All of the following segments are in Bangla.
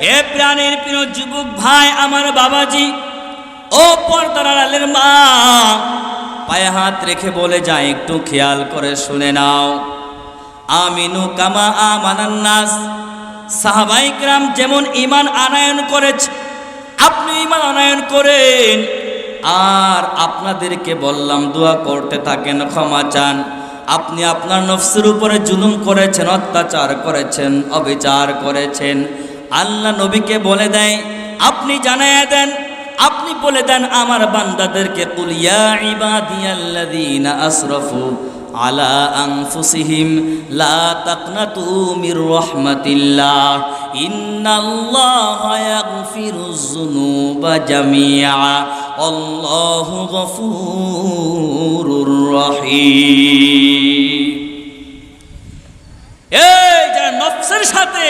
এ প্রাণের প্রিয় যুবক ভাই, আমার বাবাজি, ও পর্দার আড়ালের মা, পায়ে হাত রেখে বলে যায় একটু খেয়াল করে শুনে নাও। আমিনু কামা আমানান্নাস সাহাবাইকরাম যেমন ইমান আনায়ন করেছে, আপনি ইমান আনায়ন করেন। আর আপনাদেরকে বললাম, দোয়া করতে থাকেন, ক্ষমা চান। আপনি আপনার নফসের উপরে জুলুম করেছেন, অত্যাচার করেছেন, অবিচার করেছেন। আল্লাহ নবীকে বলে দেয়, আপনি জানাইয়া দেন, আপনি বলে দেন আমার বান্দাদেরকে কুলিয়া ইবাদিয়াল্লাযীনা আসরাফু আলা আনফুসিহিম, লা তাকনাতু মির রাহমাতিল্লাহ, ইন্নাল্লাহা ইয়াগফিরুয যুনুবা জামিআ, আল্লাহু গফুরুর রহিম। এই যারা নফসের সাথে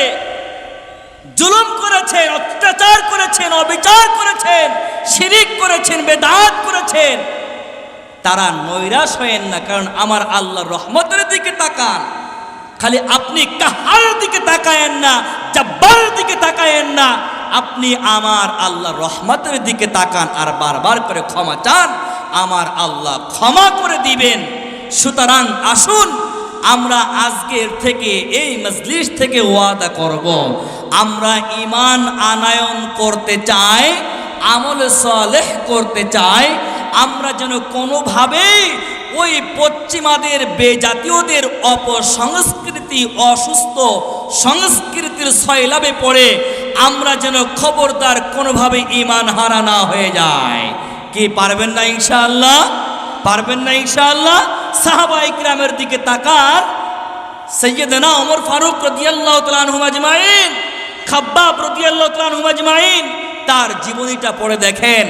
জুলুম করেছেন, অত্যাচার করেছেন, অবিচার করেছেন, শিরিক করেছেন, বেদাত করেছেন। তারা নৈরাশ হয়েন না, কারণ আমার আল্লাহর রহমতের দিকে তাকান। খালি আপনি কাহার দিকে তাকায়েন না, জব্বার দিকে তাকায়েন না, আপনি আমার আল্লাহ রহমতের দিকে তাকান আর বারবার করে ক্ষমা চান, আমার আল্লাহ ক্ষমা করে দিবেন। সুতরাং আসুন, আমরা আজকের থেকে এই মজলিস থেকে ওয়াদা করব। আমরা ইমান আনায়ন করতে চাই, আমল সালেহ করতে চাই, আমরা যেন কোনোভাবেই ওই পশ্চিমাদের বেজাতীয়দের অপসংস্কৃতি, অসুস্থ সংস্কৃতির সয়লাভে পড়ে আমরা যেন খবরদার কোনোভাবে ইমান হারা না হয়ে যায় কি পারবেন না ইনশাআল্লাহ? পারবেন না ইনশাআল্লাহ? সাহাবা ইকরামের দিকে তাকান। সৈয়দনা ওমর ফারুক রাদিয়াল্লাহু আজমাইন। খাব্বাব রাদিয়াল্লাহু তাআলা তার জীবনীটা পড়ে দেখেন।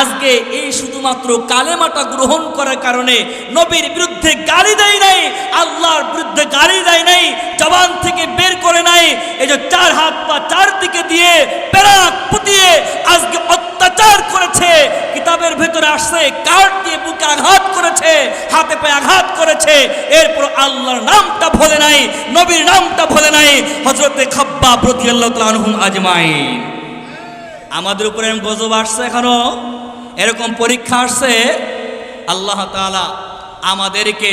আজকে এই শুধুমাত্র কালেমাটা গ্রহণ করার কারণে নবীর বিরুদ্ধে গালি দেয় নাই, আল্লাহর বিরুদ্ধে গালি দেয় নাই, জবান থেকে বের করে নাই, এই যে চার হাত পা চার দিকে দিয়ে পেরাক পুতিয়ে আজকে অত্যাচার করেছে, কিতাবের ভেতরে আসছে, কাঠ দিয়ে বুকে আঘাত করেছে, হাতে পায়ে আঘাত করেছে, এরপর আল্লাহর নামটা ভোলে নাই, নবীর নামটা ভোলে নাই হজরতে খাব্বা প্রতি আল্লাহ আজমাইন। আমাদের উপরে গজব আসছে এখনও? এরকম পরীক্ষা আসছে, আল্লাহ তালা আমাদেরকে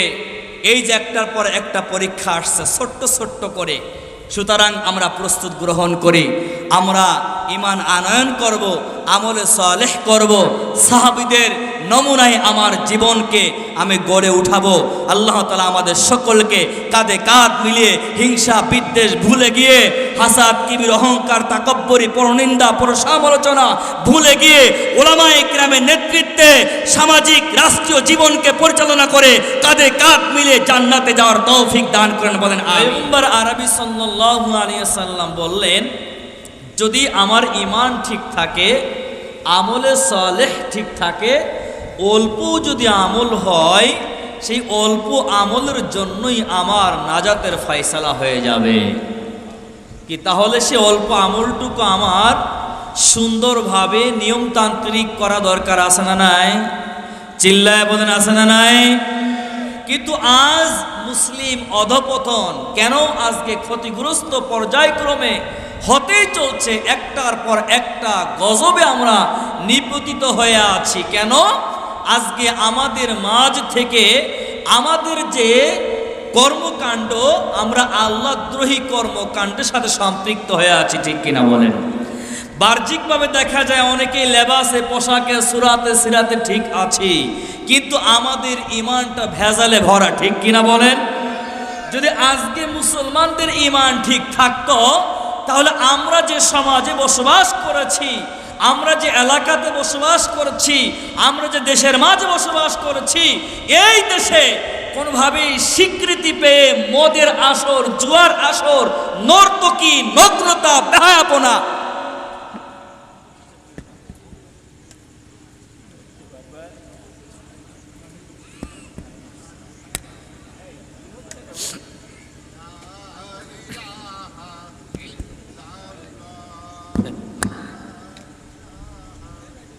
এই যে একটার পর একটা পরীক্ষা আসছে, ছোট্ট ছোট্ট করে। সুতরাং আমরা প্রস্তুত গ্রহণ করি। আমরা ইমান আনয়ন করব, আমলে সালেহ করব। সাহাবিদের নমুনায় আমার জীবনকে আমি গড়ে উঠাবো। আল্লাহ তালা আমাদের সকলকে কাঁধে কাঁধ মিলিয়ে হিংসা, বিদ্বেষ ভুলে গিয়ে, হাসাদ, কিবির, অহংকার, তাকব্বরি, পরনিন্দা পর সমালোচনা ভুলে গিয়ে ওলামাই গ্রামের নেতৃত্বে সামাজিক, রাষ্ট্রীয় জীবনকে পরিচালনা করে কাঁধে কাঁধ মিলিয়ে জান্নাতে যাওয়ার তৌফিক দান করেন বলেন আইম্বার আরবি সাল্লাম বললেন, যদি আমার ইমান ঠিক থাকে, আমলে সালেহ ঠিক থাকে অল্প যদি আমল হয়, সেই অল্প আমলের জন্যই আমার নাজাতের ফয়সালা হয়ে যাবে। কি তাহলে সে অল্প আমলটুকু আমার সুন্দরভাবে নিয়মতান্ত্রিক করা দরকার আছে না নাই? চিল্লায় বলেন আছে না নাই? কিন্তু আজ মুসলিম অধপতন কেন আজকে ক্ষতিগ্রস্ত পর্যায়ক্রমে হতেই চলছে একটার পর একটা গজবে আমরা নিপতিত হয়ে আছি? কেন? আজকে আমাদের মাঝ থেকে আমাদের যে কর্মকাণ্ড, আমরা আল্লাহদ্রোহী কর্মকাণ্ডের সাথে সম্পৃক্ত হয়ে আছি, ঠিক কিনা বলেন? বাহ্যিকভাবে দেখা যায় অনেকেই লেবাসে, পোশাকে, সুরাতে, সিরাতে ঠিক আছি, কিন্তু আমাদের ইমানটা ভেজালে ভরা, ঠিক কিনা বলেন? যদি আজকে মুসলমানদের ইমান ঠিক থাকতো, তাহলে আমরা যে সমাজে বসবাস করেছি আমরা যে এলাকাতে বসবাস করছি, আমরা যে দেশের মাঝে বসবাস করছি, এই দেশে কোনোভাবেই স্বীকৃতি পেয়ে মদের আসর, জুয়ার আসর, নর্তকী নগ্নতা বেহায়াপনা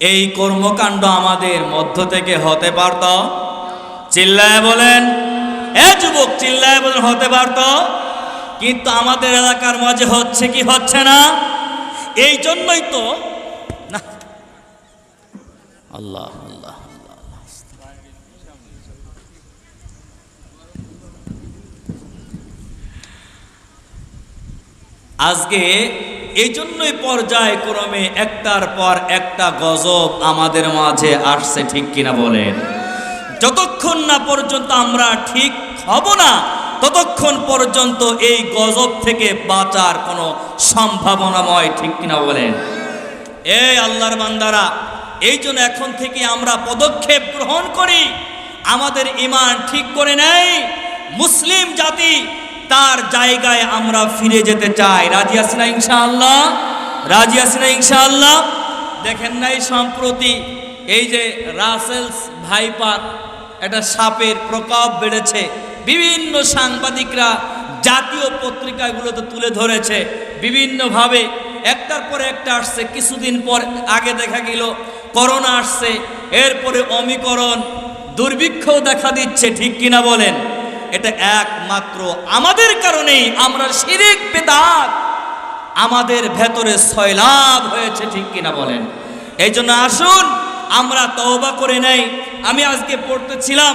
এই কর্মকাণ্ড আমাদের মধ্য থেকে হতে পারত? চিল্লায় বলেন, এ যুবক, চিল্লায় বলেন, হতে পারত? কিন্তু আমাদের এলাকার মাঝে হচ্ছে কি হচ্ছে না? এই জন্যই তো না, আল্লাহ আল্লাহ আল্লাহ আজকে এই জন্যই পর্যায়ক্রমে একটার পর একটা গজব আমাদের মাঝে আসছে, ঠিক কিনা বলেন? যতক্ষণ না পর্যন্ত আমরা ঠিক হব না, ততক্ষণ পর্যন্ত এই গজব থেকে বাঁচার কোনো সম্ভাবনাময়, ঠিক কিনা বলেন? এই আল্লাহর বান্দারা, এই জন্য এখন থেকে আমরা পদক্ষেপ গ্রহণ করি। আমাদের ইমান ঠিক করে নেই মুসলিম জাতি তার জায়গায় আমরা ফিরে যেতে চাই। রাজি আছি না ইনশাআল্লাহ? রাজি আছি না ইনশাআল্লাহ? দেখেন নাই সম্প্রতি এই যে রাসেলস ভাইপার একটা সাপের প্রকোপ বেড়েছে। বিভিন্ন সাংবাদিকরা জাতীয় পত্রিকাগুলোতে তুলে ধরেছে। বিভিন্নভাবে একটার পরে একটা আসছে, কিছুদিন পর আগে দেখা গেল, করোনা আসছে, এরপরে অমিকরণ, দুর্ভিক্ষও দেখা দিচ্ছে, ঠিক কিনা বলেন? এটা একমাত্র আমাদের কারণেই আমরা শিরিক বেদাত। আমাদের ভেতরে সয়লাভ হয়েছে, ঠিক কিনা বলেন? এই জন্য আসুন, আমরা তওবা করে নেই। আমি আজকে পড়তেছিলাম,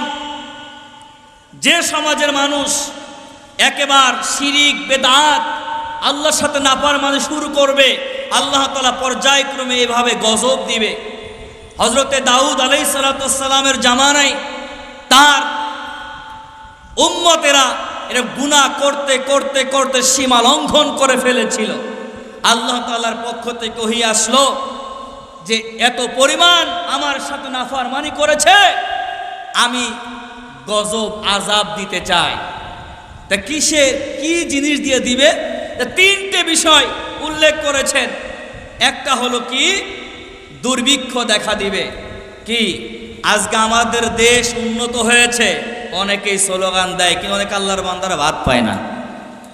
যে সমাজের মানুষ একেবার শিরিক বেদাত আল্লাহর সাথে নাপার মানে শুরু করবে, আল্লাহ তালা পর্যায়ক্রমে এভাবে গজব দিবে। হজরতে দাউদ আলাই সালাতামের জামানায় তার উম্মতেরা এটা গুণা করতে করতে করতে সীমা লঙ্ঘন করে ফেলেছিল। আল্লাহ তালার পক্ষ থেকে কহি আসলো যে, এত পরিমাণ আমার সাথে নাফারমানি করেছে, আমি গজব আজাব দিতে চাই। তা কিসে, কি জিনিস দিয়ে দিবে? তিনটে বিষয় উল্লেখ করেছেন। একটা হলো কি? দুর্ভিক্ষ দেখা দিবে। কি? আজকে আমাদের দেশ উন্নত হয়েছে। অনেকেই স্লোগান দেয়, কিন্তু অনেক আল্লাহর বান্দারা ভাত পায় না।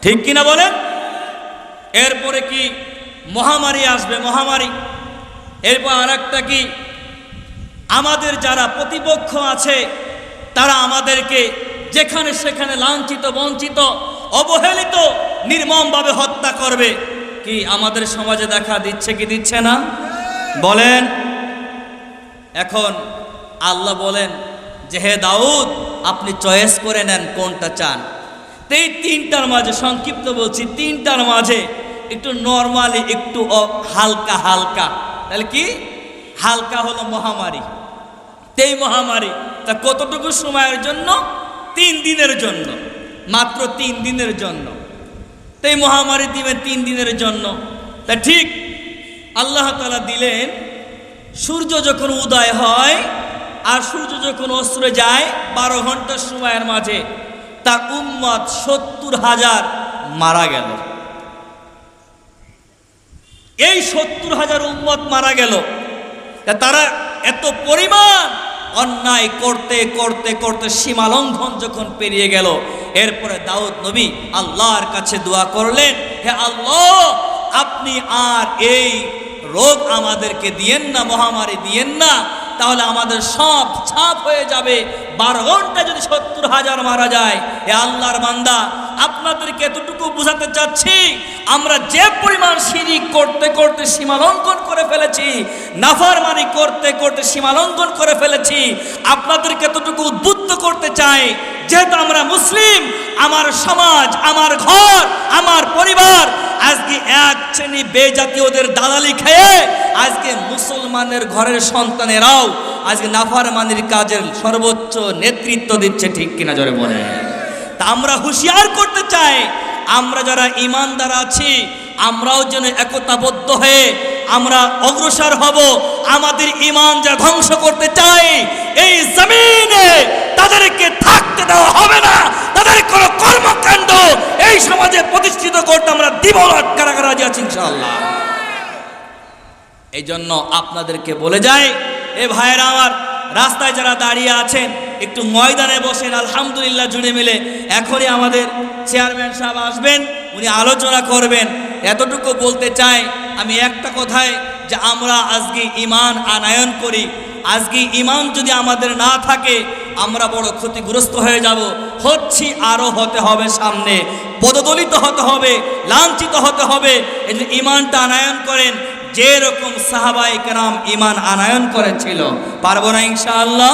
ঠিক কিনা বলেন? এরপরে কি মহামারী আসবে, মহামারী। এরপর আর একটা কি? আমাদের যারা প্রতিপক্ষ আছে, তারা আমাদেরকে যেখানে সেখানে লাঞ্ছিত, বঞ্চিত, অবহেলিত, নির্মমভাবে হত্যা করবে। কি আমাদের সমাজে দেখা দিচ্ছে কি দিচ্ছে না? বলেন। এখন আল্লাহ বলেন যে, হে দাউদ আপনি চয়েস করে নেন কোনটা চান। তো এই তিনটার মাঝে, সংক্ষিপ্ত বলছি, তিনটার মাঝে একটু নর্মালি একটু হালকা হালকা। তাহলে কি? হালকা হলো মহামারী। এই মহামারী, তা কতটুকু সময়ের জন্য? তিন দিনের জন্য। মাত্র তিন দিনের জন্য। তো এই মহামারী দিবেন তিন দিনের জন্য। তা ঠিক, আল্লাহ তালা দিলেন, সূর্য যখন উদয় হয় আর সূর্য যখন অস্ত্রে যায়, বারো ঘণ্টার সময়ের মাঝে তার উম্মত সত্তর হাজার মারা গেল। এই সত্তর হাজার উম্মত মারা গেল। তারা এত পরিমাণ অন্যায় করতে করতে করতে সীমা লঙ্ঘন যখন পেরিয়ে গেল, এরপরে দাউদ নবী আল্লাহর কাছে দোয়া করলেন, হে আল্লাহ, আপনি আর এই রোগ আমাদেরকে দিয়েন না, মহামারী দিয়েন না তাহলে আমাদের সব ছাপ হয়ে যাবে। বারো ঘণ্টা যদি সত্তর হাজার মারা যায়, এ আল্লাহর বান্দা, আপনাদেরকে এতটুকু বোঝাতে চাচ্ছি, আমরা যে পরিমাণ সিঁড়ি করতে করতে সীমালঙ্কন করে ফেলেছি, নাফারমানি করতে করতে সীমালঙ্ঘন করে ফেলেছি, আপনাদেরকে এতটুকু উদ্বুদ্ধ করতে চাই যেহেতু আমরা মুসলিম, আমার সমাজ, আমার ঘর, আমার পরিবার, আজকে এক শ্রেণি বেজাতীয়দের দালালি খেয়ে আজকে মুসলমানের ঘরের সন্তানেরাও আজকে নাফারমানির কাজের সর্বোচ্চ নেতৃত্ব দিচ্ছে, ঠিক কিনা জোরে বলে তা আমরা হুঁশিয়ার করতে চাই, আমরা যারা ইমানদার আছি, আমরাও যেন একতাবদ্ধ হয়ে আমরা অগ্রসর হব, আমাদের ইমান যা ধ্বংস করতে চাই, এই জমিনে তাদেরকে থাকতে দেওয়া হবে না তাদের কোনো কর্মকাণ্ড এই সমাজে প্রতিষ্ঠিত করতে আমরা দিব রাজি আছি ইনশাআল্লাহ। এই জন্য আপনাদেরকে বলে যাই, এ ভাইয়েরা আমার, রাস্তায় যারা দাঁড়িয়ে আছেন, একটু ময়দানে বসেন, আলহামদুলিল্লাহ জুড়ে মিলে। এখনই আমাদের চেয়ারম্যান সাহেব আসবেন, উনি আলোচনা করবেন। এতটুকু বলতে চাই, আমি একটা কথায় যে আমরা আজকে ইমান আনায়ন করি। আজকে ইমান যদি আমাদের না থাকে, আমরা বড় ক্ষতিগ্রস্ত হয়ে যাব। হচ্ছি আরও হতে হবে সামনে। পদদলিত হতে হবে, লাঞ্ছিত হতে হবে। এই জন্য ইমানটা আনায়ন করেন, যেরকম সাহাবাই কেরাম ইমান আনায়ন করেছিল, পারব না ইনশাআল্লাহ?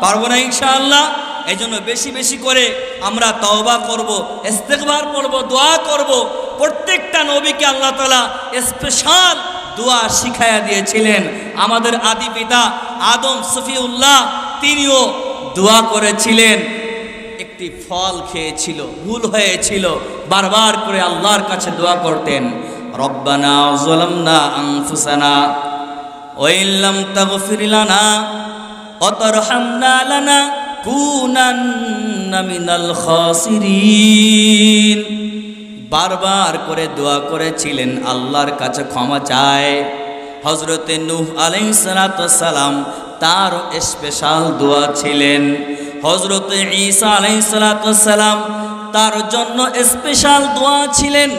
পারব না ইনশাআল্লাহ? এই জন্য বেশি বেশি করে আমরা তওবা করব, ইস্তেগফার করব দোয়া করব। প্রত্যেকটা নবীকে আল্লাহ তাআলা স্পেশাল দোয়া শিখাইয়া দিয়েছিলেন। আমাদের আদি পিতা আদম সফিউল্লাহ, তিনিও দোয়া করেছিলেন। একটি ফল খেয়েছিল, ভুল হয়েছিল, বারবার করে আল্লাহর কাছে দোয়া করতেন। রব্বানা জলামনা আনফুসানা ওয়াইল্লাম তাগফির লানা অতরহামনা লানা কুনান্না মিনাল খাসিরিন। বারবার করে দোয়া করেছিলেন, আল্লাহর কাছে ক্ষমা চায়। হজরতে নূহ আলাইসালাম তার স্পেশাল দোয়া ছিলেন। হজরতে ঈসা আলাইসালাম তার জন্য স্পেশাল দোয়া ছিলেন।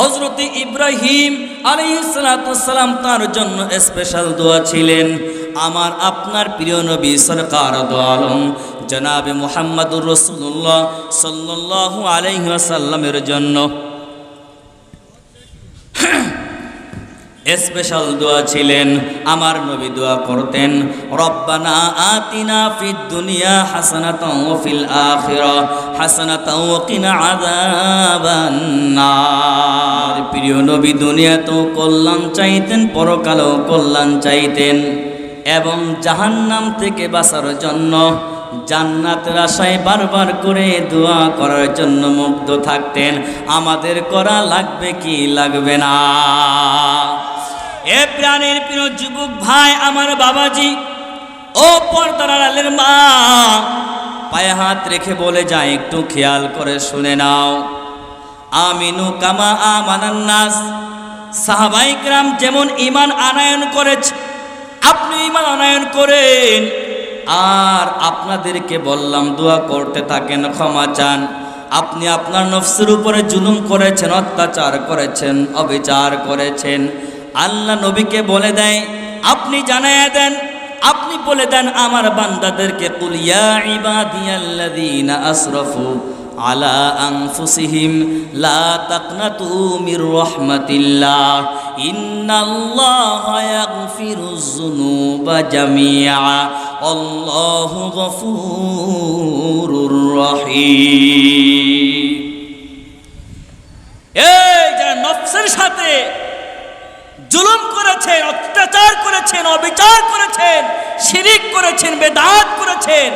হজরত ইব্রাহিম আলাইসালাম তার জন্য স্পেশাল দোয়া ছিলেন। আমার আপনার প্রিয় নবী সরকার দোয়ালম জনাবে মোহাম্মদুর রসুল্লাহ সাল্লাল্লাহু আলাইহি ওয়াসাল্লামের জন্য। স্পেশাল দোয়া ছিলেন, আমার নবী দোয়া করতেন, রব্বানা আতিনা ফিদ দুনিয়া হাসানাতাও ফিল আখিরা হাসানাতাও কিনা আযাবান নার। প্রিয় নবী, দুনিয়াতেও কল্যাণ চাইতেন, পরকালেও কল্যাণ চাইতেন এবং জাহান্নাম থেকে বাঁচার জন্য, জান্নাতের আশায় বারবার করে দোয়া করার জন্য মুগ্ধ থাকতেন। আমাদের করা লাগবে কি লাগবে না? এ প্রাণের প্রিয় যুবক ভাই, আমার বাবাজি, ও পর্দার আড়ালের মা, পায়ে হাত রেখে বলে যায় একটু খেয়াল করে শুনে নাও। আমিনু কামা আমানান্নাস সাহাবাইকরাম যেমন ইমান আনায়ন করেছে, আপনি ইমান আনায়ন করেন। আর আপনাদেরকে বললাম, দোয়া করতে থাকেন, ক্ষমা চান। আপনি আপনার নফসের উপরে জুলুম করেছেন, অত্যাচার করেছেন, অবিচার করেছেন। আল্লাহ নবীকে বলে দেয়, আপনি জানাইয়া দেন, আপনি বলে দেন আমার বান্দাদেরকে কুলিয়া ইবাদিয়াল্লাযীনা আসরাফু আলা আনফুসিহিম, লা তাকনাতু মির রাহমাতিল্লাহ, ইন্নাল্লাহা ইয়াগফিরুজ যুনুবা জামিআ, আল্লাহু গফুরুর রহিম এই যারা নফসের সাথে জুলুম করেছেন অত্যাচার করেছেন অবিচার করেছেন শিরিক করেছেন, বেদাত করেছেন,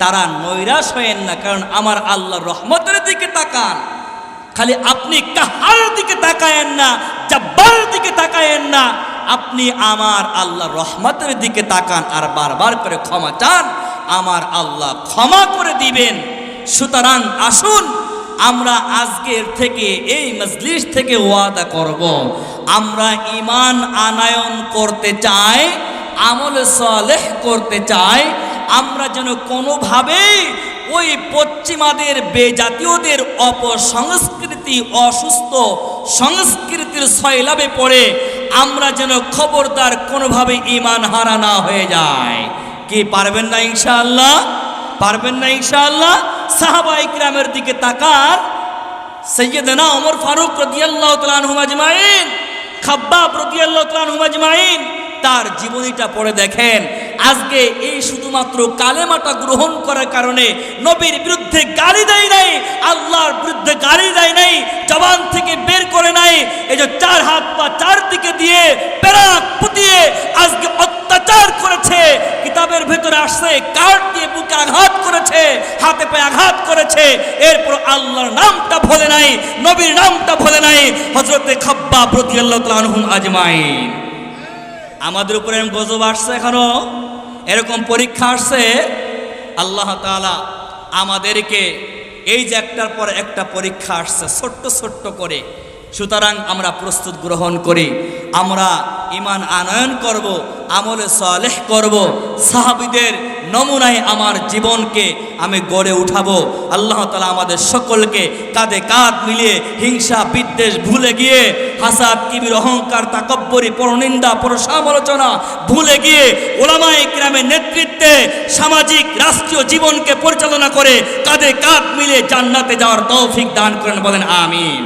তারা নৈরাশ হয়েন না, কারণ আমার আল্লাহ রহমতের দিকে তাকান। খালি আপনি কাহার দিকে তাকায়েন না, জব্বার দিকে তাকায়েন না, আপনি আমার আল্লাহ রহমতের দিকে তাকান আর বারবার করে ক্ষমা চান, আমার আল্লাহ ক্ষমা করে দিবেন। সুতরাং আসুন, আমরা আজকের থেকে, এই মজলিস থেকে ওয়াদা করব। আমরা ইমান আনায়ন করতে চাই আমল সালেহ করতে চাই আমরা যেন কোনোভাবেই ওই পশ্চিমাদের বেজাতীয়দের অপসংস্কৃতি, অসুস্থ সংস্কৃতির সয়লাভে পড়ে, আমরা যেন খবরদার কোনোভাবে ইমান হারা না হয়ে যায়। কি পারবেন না ইনশাআল্লাহ? পারবেন না ইনশাআল্লাহ? সাহাবা ইকরামের দিকে তাকান। সৈয়দনা ওমর ফারুক রাদিয়াল্লাহু তাআলা আনহু আজমাইন, খাব্বাব রাদিয়াল্লাহু তাআলা আনহু আজমাইন তার জীবনীটা পড়ে দেখেন। আজকে এই শুধুমাত্র কালেমাটা গ্রহণ করার কারণে নবীর বিরুদ্ধে গালি দেয় নাই, আল্লাহর বিরুদ্ধে গালি দেয় নাই, জবান থেকে বের করে নাই, এই যে চার হাত পা চার দিকে দিয়ে পেরাক পুতিয়ে আজকে অত্যাচার করেছে। কিতাবের ভেতরে আসছে, কাঠ দিয়ে বুকে আঘাত করেছে, হাতে পায়ে আঘাত করেছে, এরপর আল্লাহর নামটা ভোলে নাই, নবীর নামটা ভোলে নাই হজরতে খাব্বা প্রতি আল্লাহ আনহুম আজমাইন। আমাদের উপরে গজব আসছে এখনও? এরকম পরীক্ষা আসছে? আল্লাহ তালা আমাদেরকে এই যে একটার পর একটা পরীক্ষা আসছে, ছোট্ট ছোট্ট করে। সুতরাং আমরা প্রস্তুত গ্রহণ করি। আমরা ইমান আনয়ন করব, আমলে সালেহ করব, সাহাবিদের নমুনায় আমার জীবনকে আমি গড়ে উঠাবো। আল্লাহ তালা আমাদের সকলকে কাঁধে কাঁধ মিলিয়ে হিংসা, বিদ্বেষ ভুলে গিয়ে, হাসাদ, কিবির, অহংকার, তাকব্বরি, পরনিন্দা, পরসমালোচনা ভুলে গিয়ে ওলামায়ে গ্রামের নেতৃত্বে সামাজিক, রাষ্ট্রীয় জীবনকে পরিচালনা করে কাঁধে কাঁধ মিলিয়ে জান্নাতে যাওয়ার তৌফিক দান করেন বলেন, আমিন।